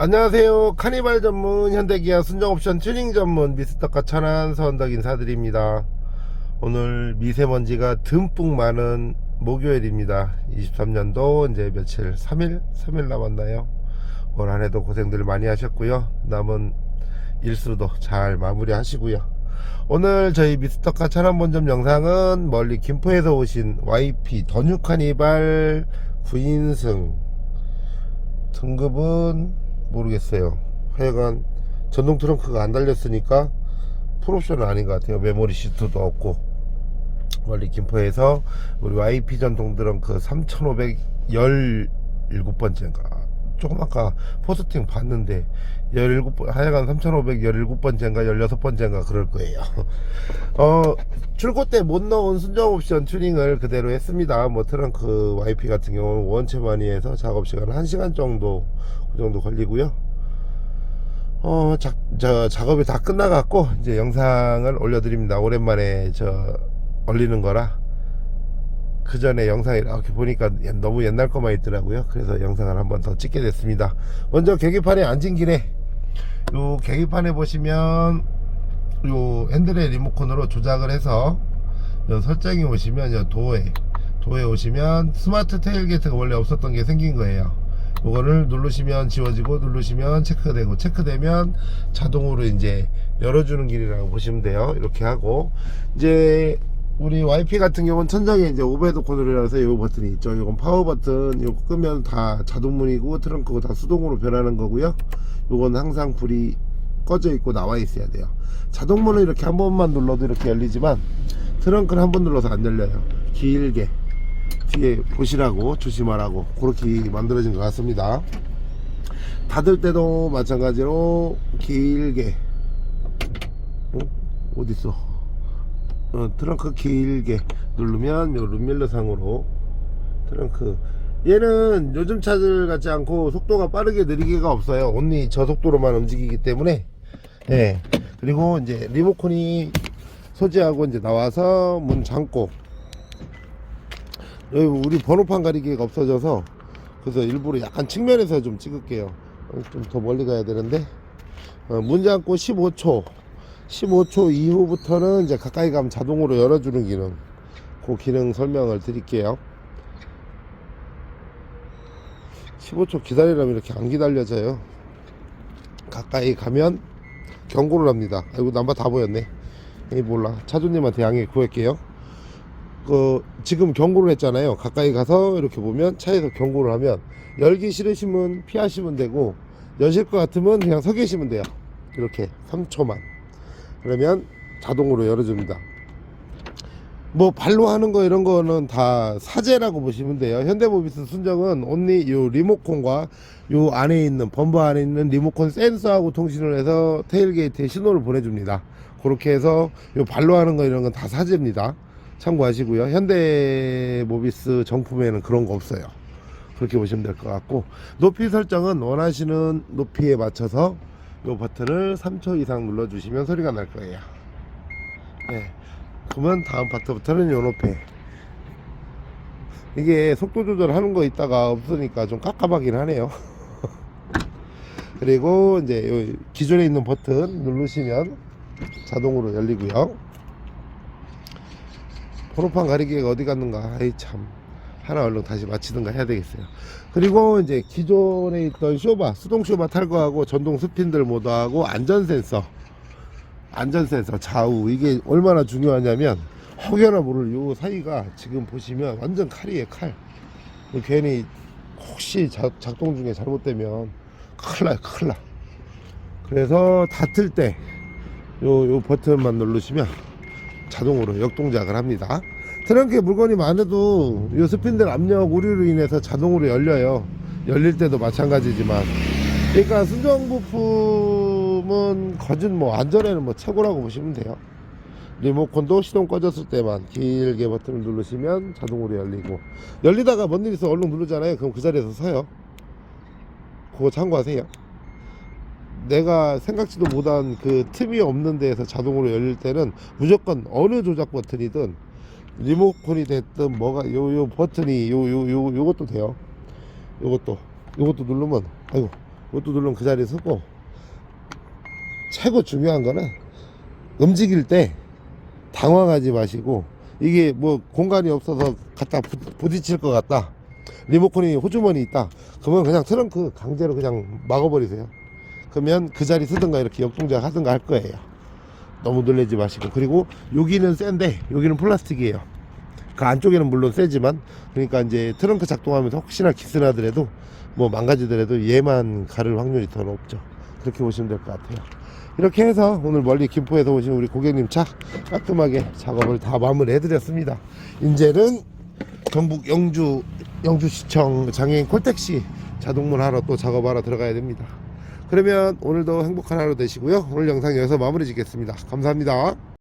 안녕하세요. 카니발 전문 현대기아 순정옵션 튜닝 전문 미스터카 천안 서원덕 인사드립니다. 오늘 미세먼지가 듬뿍 많은 목요일입니다. 23년도 이제 며칠 3일 3일 남았나요? 올 한해도 고생들 많이 하셨고요. 남은 일수도 잘 마무리하시고요. 오늘 저희 미스터카 천안 본점 영상은 멀리 김포에서 오신 YP 더뉴 카니발 9인승 등급은 모르겠어요. 하여간 전동 트렁크가 안 달렸으니까 풀옵션은 아닌 것 같아요. 메모리 시트도 없고 멀리 김포에서 우리 YP 전동 트렁크 3,517번째인가 조금 아까 포스팅 봤는데 17번 하여간 3,517번째인가 16번째인가 그럴 거예요. 어 출고 때 못 넣은 순정 옵션 튜닝을 그대로 했습니다. 뭐 트렁크 YP 같은 경우는 원체 많이 해서 작업 시간 1시간 정도 그 정도 걸리고요. 어, 자, 저 작업이 다 끝나갖고 이제 영상을 올려드립니다. 오랜만에 저 올리는 거라 그 전에 영상이 이렇게 보니까 너무 옛날 거만 있더라고요. 그래서 영상을 한번 더 찍게 됐습니다. 먼저 계기판에 앉은 길에 요 계기판에 보시면 요 핸들의 리모컨으로 조작을 해서 요 설정이 오시면 요 도에 도에 오시면 스마트 테일게이트가 원래 없었던 게 생긴 거예요. 요거를 누르시면 지워지고 누르시면 체크되고 체크되면 자동으로 이제 열어주는 길이라고 보시면 돼요. 이렇게 하고 이제 우리 YP 같은 경우는 천장에 이제 오버헤드 코너라서 요 버튼이 있죠. 이건 파워 버튼 요거 끄면 다 자동문이고 트렁크고 다 수동으로 변하는 거고요. 요건 항상 불이 꺼져 있고 나와 있어야 돼요. 자동문은 이렇게 한 번만 눌러도 이렇게 열리지만 트렁크는 한 번 눌러서 안 열려요. 길게 뒤에 보시라고 조심하라고 그렇게 만들어진 것 같습니다. 닫을 때도 마찬가지로 길게 어? 어딨어? 어, 트렁크 길게 누르면 요 룸밀러 상으로 트렁크. 얘는 요즘 차들 같지 않고 속도가 빠르게 느리게가 없어요. 온리 저속도로만 움직이기 때문에. 예. 그리고 이제 리모컨이 소지하고 이제 나와서 문 잠고. 여기 우리 번호판 가리개가 없어져서 그래서 일부러 약간 측면에서 좀 찍을게요. 좀 더 멀리 가야 되는데. 어, 문 잠고 15초 15초 이후부터는 이제 가까이 가면 자동으로 열어주는 기능 그 기능 설명을 드릴게요. 15초 기다리려면 이렇게 안 기다려져요. 가까이 가면 경고를 합니다. 아이고 남바 다 보였네. 이 몰라. 차주님한테 양해 구할게요. 그 지금 경고를 했잖아요. 가까이 가서 이렇게 보면 차에서 경고를 하면 열기 싫으시면 피하시면 되고 여실 것 같으면 그냥 서 계시면 돼요. 이렇게 3초만 그러면 자동으로 열어줍니다. 뭐 발로 하는 거 이런 거는 다 사제라고 보시면 돼요. 현대모비스 순정은 온리 요 리모컨과 요 안에 있는 범버 안에 있는 리모컨 센서하고 통신을 해서 테일게이트에 신호를 보내줍니다. 그렇게 해서 요 발로 하는 거 이런 건 다 사제입니다. 참고하시고요. 현대모비스 정품에는 그런 거 없어요. 그렇게 보시면 될 것 같고 높이 설정은 원하시는 높이에 맞춰서 이 버튼을 3초 이상 눌러주시면 소리가 날 거예요. 네. 그러면 다음 파트부터는 요 높이. 이게 속도 조절하는 거 있다가 없으니까 좀 깝깝하긴 하네요. 그리고 이제 요 기존에 있는 버튼 누르시면 자동으로 열리고요. 번호판 가리개가 어디 갔는가? 아이 참. 하나 얼른 다시 마치든가 해야 되겠어요. 그리고 이제 기존에 있던 쇼바, 수동 쇼바 탈거하고 전동 스핀들 모드하고 안전 센서, 안전 센서 좌우 이게 얼마나 중요하냐면 혹여나 모를 요 사이가 지금 보시면 완전 칼이에요 칼. 괜히 혹시 작, 작동 중에 잘못되면 큰일 나요 큰일 나. 그래서 닫을 때 요, 요 버튼만 누르시면 자동으로 역동작을 합니다. 트렁크에 물건이 많아도 이 스핀들 압력 오류로 인해서 자동으로 열려요. 열릴 때도 마찬가지지만. 그러니까 순정 부품은 거진 뭐 안전에는 뭐 최고라고 보시면 돼요. 리모컨도 시동 꺼졌을 때만 길게 버튼을 누르시면 자동으로 열리고 열리다가 뭔 일 있어 얼른 누르잖아요. 그럼 그 자리에서 서요. 그거 참고하세요. 내가 생각지도 못한 그 틈이 없는 데에서 자동으로 열릴 때는 무조건 어느 조작 버튼이든 리모컨이 됐든 뭐가 요 요 버튼이 요 요 요 요 것도 돼요. 요것도. 요것도 누르면 아이고 그것도 물론 그 자리에 서고. 최고 중요한 거는 움직일 때 당황하지 마시고 이게 뭐 공간이 없어서 갖다 부, 부딪힐 것 같다. 리모컨이 호주머니 있다. 그러면 그냥 트렁크 강제로 그냥 막아버리세요 그러면 그 자리 쓰든가 이렇게 역동작 하든가 할 거예요. 너무 놀라지 마시고. 그리고 여기는 센데 여기는 플라스틱이에요. 그 안쪽에는 물론 세지만 그러니까 이제 트렁크 작동하면서 혹시나 기스나더라도 뭐 망가지더라도 얘만 가를 확률이 더 높죠. 그렇게 보시면 될 것 같아요. 이렇게 해서 오늘 멀리 김포에서 오신 우리 고객님 차 깔끔하게 작업을 다 마무리 해 드렸습니다. 이제는 경북 영주 영주시청 장애인 콜택시 자동문 하러 또 작업하러 들어가야 됩니다 그러면 오늘도 행복한 하루 되시고요. 오늘 영상 여기서 마무리 짓겠습니다. 감사합니다